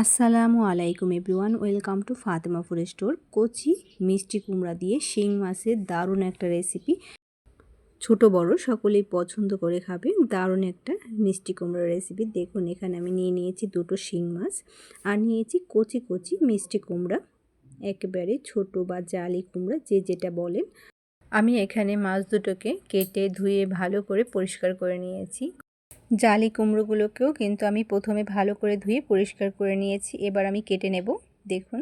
আসসালামু আলাইকুম everyone, welcome to Fatemapur store. কচি মিষ্টি কুমড়া দিয়ে শিং মাছের দারুণ একটা রেসিপি। ছোট, বড়, সকলেই পছন্দ করে খাবে। দারুণ একটা মিষ্টি কুমড়া রেসিপি। দেখুন, এখানে আমি নিয়ে নিয়েছি দুটো শিং মাছ আর নিয়েছি কচি কচি মিষ্টি কুমড়া। একেবারে ছোট বা জালি কুমড়া, যে যেটা বলেন। আমি এখানে মাছ দুটোকে কেটে ধুয়ে ভালো করে পরিষ্কার করে নিয়েছি। জালি কুমড়োগুলোকেও কিন্তু আমি প্রথমে ভালো করে ধুয়ে পরিষ্কার করে নিয়েছি। এবার আমি কেটে নেব। দেখুন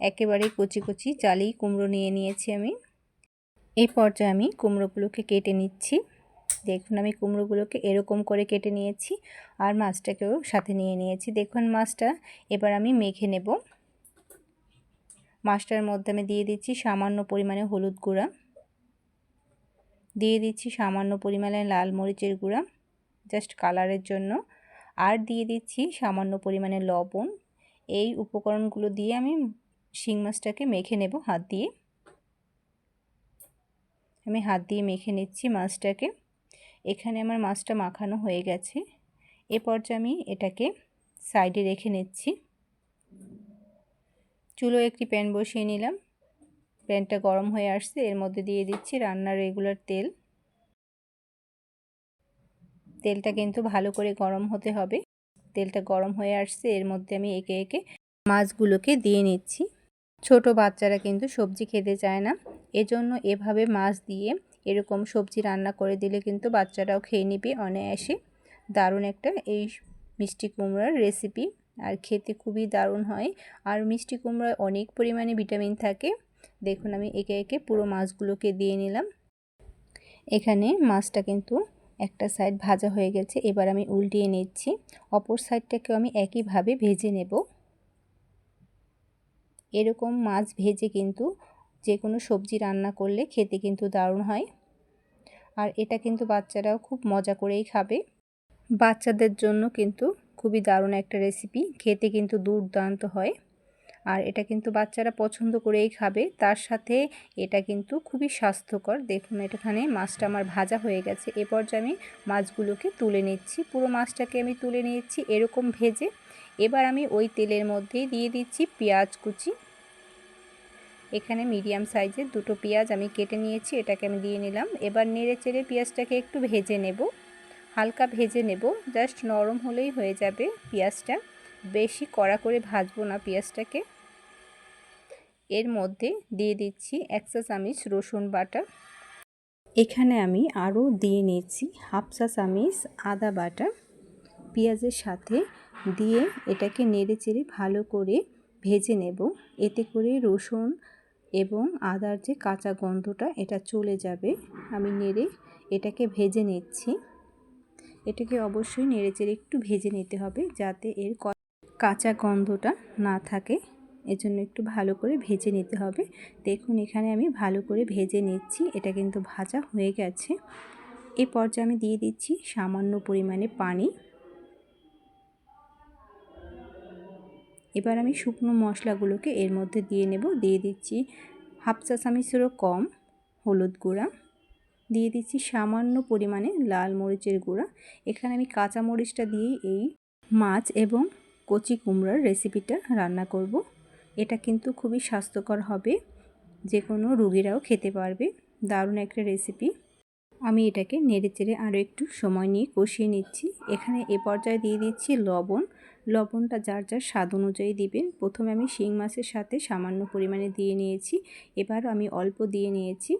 একেবারে কচি কচি জালি কুমড়ো নিয়ে নিয়েছি আমি। এই পর্যায়ে আমি কুমড়োগুলোকে কেটে নিচ্ছি। দেখুন, আমি কুমড়োগুলোকে এরকম করে কেটে নিয়েছি আর মাছটাকেও সাথে নিয়ে নিয়েছি। দেখুন মাছটা, এবার আমি মেখে নেব। মাছটার মধ্যে আমি দিয়ে দিচ্ছি সামান্য পরিমাণে হলুদ গুঁড়া। দিয়ে দিচ্ছি সামান্য পরিমাণে লাল মরিচের গুঁড়া। জাস্ট কালারের জন্য। আর দিয়ে দিচ্ছি সামান্য পরিমাণে লবণ। এই উপকরণগুলো দিয়ে আমি শিং মাছটাকে মেখে নেব হাত দিয়ে। আমি হাত দিয়ে মেখে নিচ্ছি মাছটাকে। এখানে আমার মাছটা মাখানো হয়ে গেছে। এ পর্যায়ে আমি এটাকে সাইডে রেখে নিচ্ছি। চুলো একটি প্যান বসিয়ে নিলাম। প্যানটা গরম হয়ে আসছে। এর মধ্যে দিয়ে দিচ্ছি রান্নার রেগুলার তেল। তেলটা কিন্তু ভালো করে গরম হতে হবে। তেলটা গরম হয়ে আসছে, এর মধ্যে আমি একে একে মাছগুলোকে দিয়ে নিচ্ছি। ছোট বাচ্চারা কিন্তু সবজি খেতে চায় না। এজন্য এভাবে মাছ দিয়ে এরকম সবজি রান্না করে দিলে কিন্তু বাচ্চারাও খেয়ে নিবে অনায়াসে। দারুণ একটা এই মিষ্টি কুমড়ার রেসিপি আর খেতে খুবই দারুণ হয়। আর মিষ্টি কুমড়ায় অনেক পরিমাণে ভিটামিন থাকে। দেখুন আমি একে একে পুরো মাছগুলোকে দিয়ে নিলাম। এখানে মাছটা কিন্তু একটা সাইড ভাজা হয়ে গেছে, এবার আমি উল্টিয়ে নিচ্ছি। অপর সাইডটাকেও আমি একইভাবে ভেজে নেব। এরকম মাছ ভেজে কিন্তু যে কোনো সবজি রান্না করলে খেতে কিন্তু দারুণ হয়। আর এটা কিন্তু বাচ্চারাও খুব মজা করেই খাবে। বাচ্চাদের জন্য কিন্তু খুবই দারুণ একটা রেসিপি খেতে কিন্তু দুর্দান্ত হয়। আর এটা কিন্তু বাচ্চারা পছন্দ করেই খাবে। তার সাথে এটা কিন্তু খুবই স্বাস্থ্যকর। দেখুন এটাখানে মাছটা আমার ভাজা হয়ে গেছে। এ পর্যায়ে আমি মাছগুলোকে তুলে নিচ্ছি। পুরো মাছটাকে আমি তুলে নিচ্ছি এরকম ভেজে। এবার আমি ওই তেলের মধ্যেই দিয়ে দিচ্ছি পেঁয়াজ কুচি। এখানে মিডিয়াম সাইজের দুটো পেঁয়াজ আমি কেটে নিয়েছি, এটাকে আমি দিয়ে নিলাম। এবার নেড়ে চেড়ে পেঁয়াজটাকে একটু ভেজে নেব। হালকা ভেজে নেব। জাস্ট নরম হলেই হয়ে যাবে পেঁয়াজটা। বেশি কড়া করে ভাজবো না পেঁয়াজটাকে। এর মধ্যে দিয়ে দিচ্ছি এক চা চামিচ রসুন বাটা। এখানে আমি আরও দিয়ে নিচ্ছি হাফ চা চামিচ আদা বাটা। পেঁয়াজের সাথে দিয়ে এটাকে নেড়ে চেড়ে ভালো করে ভেজে নেব। এতে করে রসুন এবং আদার যে কাঁচা গন্ধটা, এটা চলে যাবে। আমি নেড়ে এটাকে ভেজে নিচ্ছি। এটাকে অবশ্যই নেড়ে চেড়ে একটু ভেজে নিতে হবে যাতে এর কাঁচা গন্ধটা না থাকে। এজন্য একটু ভালো করে ভেজে নিতে হবে। দেখুন, এখানে আমি ভালো করে ভেজে নিচ্ছি। এটা কিন্তু ভাজা হয়ে গেছে। এই পর্যায়ে আমি দিয়ে দিচ্ছি সামান্য পরিমাণে পানি। এবার আমি শুকনো মশলাগুলোকে এর মধ্যে দিয়ে নেব। দিয়ে দিচ্ছি হাফ চা চামিচেরও কম হলুদ গুঁড়া। দিয়ে দিচ্ছি সামান্য পরিমাণে লাল মরিচের গুঁড়া। এখানে আমি কাঁচা মরিচটা দিয়েই এই মাছ এবং কচি কুমড়ার রেসিপিটা রান্না করব। এটা কিন্তু খুবই স্বাস্থ্যকর হবে। যে কোনো রুগীরাও খেতে পারবে। দারুণ একটা রেসিপি আমি এটাকে নেড়ে চেড়ে আরও একটু সময় নিয়ে কষিয়ে নিচ্ছি। এখানে এ পর্যায়ে দিয়ে দিচ্ছি লবণ। লবণটা যার যার স্বাদ অনুযায়ী দিবেন। প্রথমে আমি শিং মাছের সাথে সামান্য পরিমাণে দিয়ে নিয়েছি। এবার আমি অল্প দিয়ে নিয়েছি।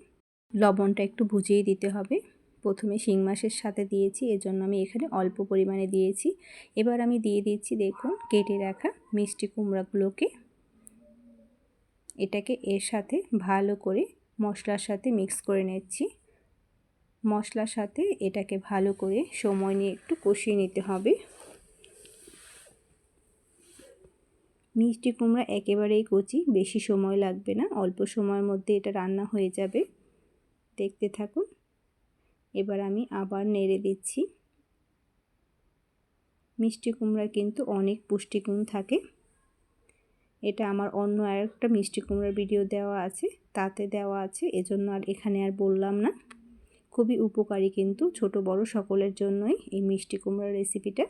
লবণটা একটু বুঝিয়ে দিতে হবে। প্রথমে শিং মাছের সাথে দিয়েছি। এজন্য আমি এখানে অল্প পরিমাণে দিয়েছি। এবার আমি দিয়ে দিচ্ছি দেখুন, কেটে রাখা মিষ্টি কুমড়াগুলোকে। এটাকে এর সাথে ভালো করে মশলার সাথে মিক্স করে নিচ্ছি। মশলার সাথে এটাকে ভালো করে সময় নিয়ে একটু কষিয়ে নিতে হবে। মিষ্টি কুমড়া একেবারেই কচি, বেশি সময় লাগবে না, অল্প সময়ের মধ্যে এটা রান্না হয়ে যাবে। দেখতে থাকুন। এবার আমি আবার নেড়ে দিচ্ছি। মিষ্টি কুমড়া কিন্তু অনেক পুষ্টিগুণ থাকে। এটা আমার অন্য আরেকটা মিষ্টি কুমড়ার ভিডিও দেওয়া আছে, তাতে দেওয়া আছে, এজন্য আর এখানে আর বললাম না। খুবই উপকারী কিন্তু, ছোট বড় সকলের জন্যই এই মিষ্টি কুমড়ার রেসিপিটা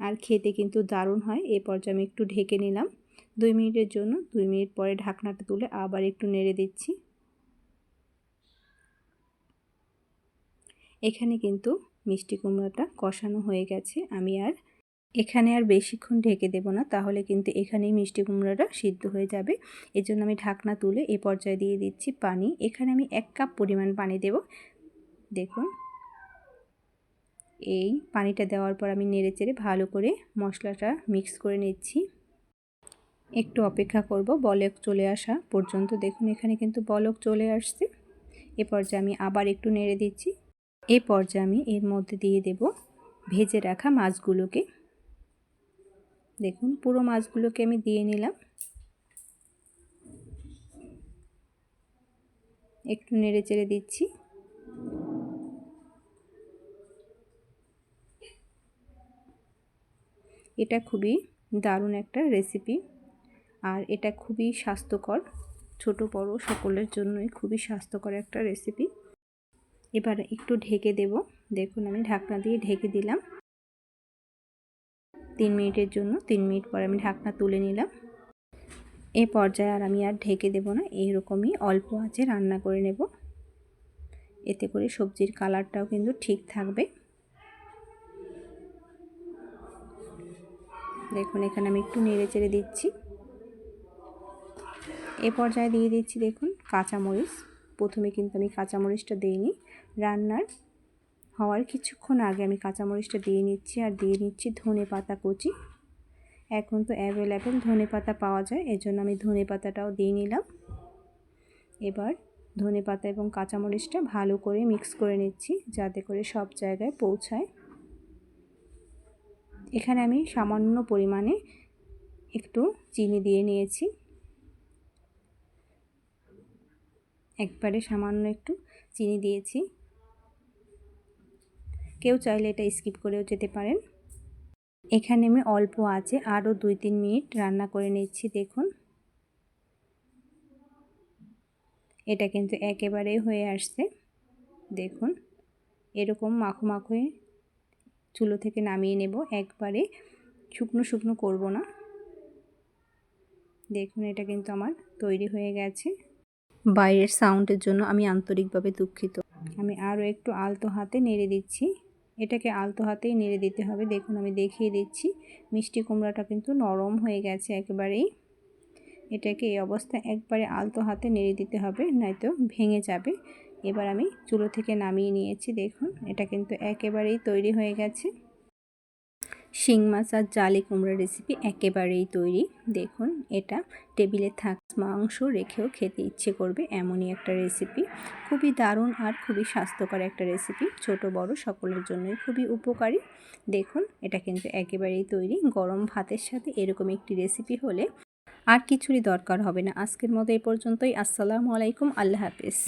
আর খেতে কিন্তু দারুণ হয়, এ পর্যায়ে আমি একটু ঢেকে নিলাম। দুই মিনিটের জন্য, দুই মিনিট পরে ঢাকনাটা তুলে আবার একটু নেড়ে দিচ্ছি। এখানে কিন্তু মিষ্টি কুমড়োটা কষানো হয়ে গেছে, আমি আর এখানে আর বেশিক্ষণ ঢেকে দেব না, তাহলে কিন্তু এখানেই মিষ্টি কুমড়োটা সিদ্ধ হয়ে যাবে। এজন্য আমি ঢাকনা তুলে এ পর্যায়ে দিয়ে দিচ্ছি পানি। এখানে আমি এক কাপ পরিমাণ পানি দেব। দেখুন। এই পানিটা দেওয়ার পর আমি নেড়ে চেড়ে ভালো করে মশলাটা মিক্স করে নিচ্ছি। একটু অপেক্ষা করব, বলক চলে আসা পর্যন্ত। দেখুন, এখানে কিন্তু বলক চলে আসছে। এ পর্যায়ে আমি আবার একটু নেড়ে দিচ্ছি। এ পর্যায়ে আমি এর মধ্যে দিয়ে দেব ভেজে রাখা মাছগুলোকে। দেখুন, পুরো মাছগুলোকে আমি দিয়ে নিলাম। একটু নেড়ে চেড়ে দিচ্ছি। এটা খুবই দারুণ একটা রেসিপি আর এটা খুবই স্বাস্থ্যকর। ছোট, বড় সকলের জন্যই খুবই স্বাস্থ্যকর একটা রেসিপি এবার একটু ঢেকে দেব। দেখুন, আমি ঢাকনা দিয়ে ঢেকে দিলাম। তিন মিনিটের জন্য, তিন মিনিট পরে আমি ঢাকনা তুলে নিলাম। এ পর্যায়ে আর আমি আর ঢেকে দেব না এইরকমই অল্প আছে রান্না করে নেব। এতে করে সবজির কালারটাও কিন্তু ঠিক থাকবে। দেখুন, এখানে আমি একটু নেড়ে চেড়ে দিচ্ছি। এ পর্যায়ে দিয়ে দিচ্ছি, দেখুন, কাঁচামরিচ। প্রথমে কিন্তু আমি কাঁচামরিচটা দিইনি। রান্নার হওয়ার কিছুক্ষণ আগে আমি কাঁচামরিচটা দিয়ে নিচ্ছি আর দিয়ে নিচ্ছি ধনে পাতা কুচি। এখন তো অ্যাভেলেবেল ধনে পাতা পাওয়া যায়, এজন্য আমি ধনে পাতাটাও দিয়ে নিলাম। এবার ধনে পাতা এবং কাঁচামরিচটা ভালো করে মিক্স করে নিচ্ছি, যাতে করে সব জায়গায় পৌঁছায়। এখানে আমি সামান্য পরিমাণে একটু চিনি দিয়ে নিয়েছি। একবারে সামান্য একটু চিনি দিয়েছি। কেউ চাইলে এটা স্কিপ করেও যেতে পারেন। এখানে আমি অল্প আছে, আরও দুই তিন মিনিট রান্না করে নিচ্ছি, দেখুন। এটা কিন্তু একেবারেই হয়ে আসছে, দেখুন। এরকম মাখো মাখো চুলো থেকে নামিয়ে নেব, একবারে শুকনো শুকনো করব না। দেখুন, এটা কিন্তু আমার তৈরি হয়ে গেছে। বাইরের সাউন্ডের জন্য আমি আন্তরিকভাবে দুঃখিত। আমি আরও একটু আলতো হাতে নেড়ে দিচ্ছি। এটাকে আলতো হাতেই নেড়ে দিতে হবে। দেখুন, আমি দেখিয়ে দিচ্ছি। মিষ্টি কুমড়াটা কিন্তু নরম হয়ে গেছে একেবারেই। এটাকে এই অবস্থায় একবারে আলতো হাতে নেড়ে দিতে হবে, নয়তো ভেঙে যাবে। এবার আমি চুলো থেকে নামিয়ে নিয়েছি, দেখুন। এটা কিন্তু একেবারেই তৈরি হয়ে গেছে। শিং মাছ আর জালি কুমড়া রেসিপি একেবারেই তৈরি। দেখুন, এটা টেবিলে থাক মাংস রেখেও খেতে ইচ্ছে করবে এমনই একটা রেসিপি খুবই দারুণ আর খুবই স্বাস্থ্যকর একটা রেসিপি ছোট, বড় সকলের জন্যই খুবই উপকারী। দেখুন, এটা কিন্তু একেবারেই তৈরি। গরম ভাতের সাথে এরকম একটি রেসিপি হলে আর কিছুরই দরকার হবে না। আজকের মতো এই পর্যন্তই। আসসালামু আলাইকুম। আল্লাহ হাফিজ।